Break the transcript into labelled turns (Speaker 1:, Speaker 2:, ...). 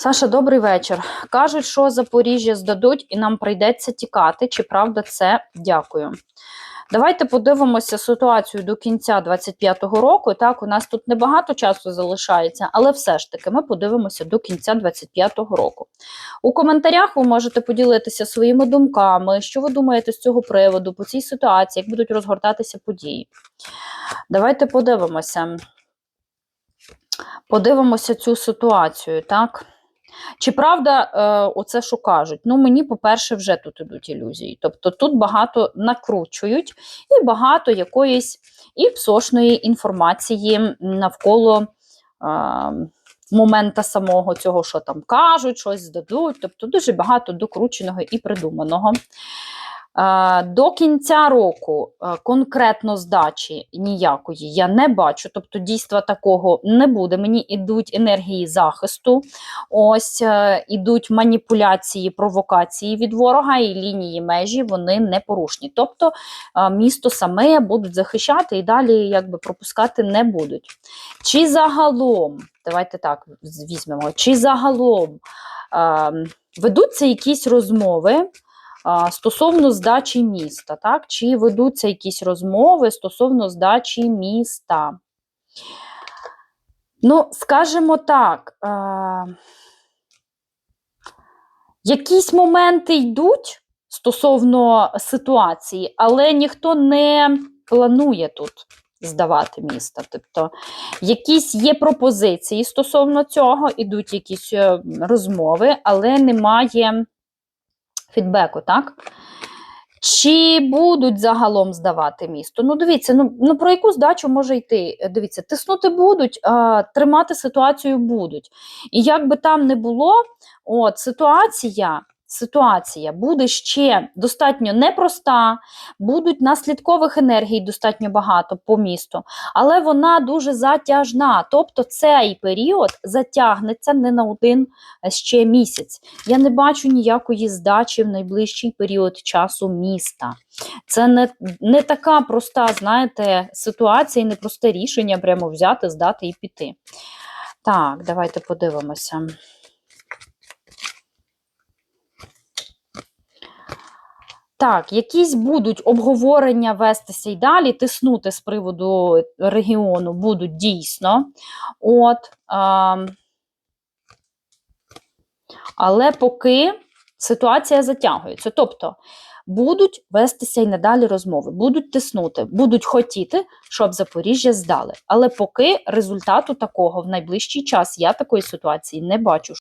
Speaker 1: Саша, добрий вечір. Кажуть, що Запоріжжя здадуть і нам прийдеться тікати. Чи правда це? Дякую. Давайте подивимося ситуацію до кінця 25-го року. Так, у нас тут небагато часу залишається, але все ж таки ми подивимося до кінця 25-го року. У коментарях ви можете поділитися своїми думками, що ви думаєте з цього приводу, по цій ситуації, як будуть розгортатися події. Давайте подивимося. Подивимося цю ситуацію, так? Чи правда е, оце, що кажуть? Ну, мені, по-перше, вже тут ідуть ілюзії. Тобто тут багато накручують і багато якоїсь і псошної інформації навколо е, момента самого цього, що там кажуть, щось здадуть. Тобто дуже багато докрученого і придуманого. Е, До кінця року е, конкретно здачі ніякої я не бачу, тобто дійства такого не буде. Мені йдуть енергії захисту, ось е, ідуть маніпуляції, провокації від ворога, і лінії межі вони не порушні. Тобто місто саме будуть захищати і далі якби пропускати не будуть. Чи загалом, давайте так візьмемо, чи загалом е, ведуться якісь розмови стосовно здачі міста, так? Чи ведуться якісь розмови стосовно здачі міста? Ну, скажімо так, а, якісь моменти йдуть стосовно ситуації, але ніхто не планує тут здавати місто. Тобто, якісь є пропозиції стосовно цього, ідуть якісь е, розмови, але немає фідбеку, так? Чи будуть загалом здавати місто? Ну, дивіться, ну, ну про яку здачу може йти? Дивіться, тиснути будуть, а, тримати ситуацію будуть. І як би там не було, от ситуація. Ситуація буде ще достатньо непроста, будуть наслідкових енергій достатньо багато по місту, але вона дуже затяжна. Тобто цей період затягнеться не на один ще місяць. Я не бачу ніякої здачі в найближчий період часу міста. Це не, не така проста, знаєте, ситуація і непросте рішення прямо взяти, здати і піти. Так, давайте подивимося. Так, якісь будуть обговорення вестися і далі, тиснути з приводу регіону будуть дійсно. От, а, але поки ситуація затягується. Тобто будуть вестися і надалі розмови, будуть тиснути, будуть хотіти, щоб Запоріжжя здали. Але поки результату такого в найближчий час я такої ситуації не бачу.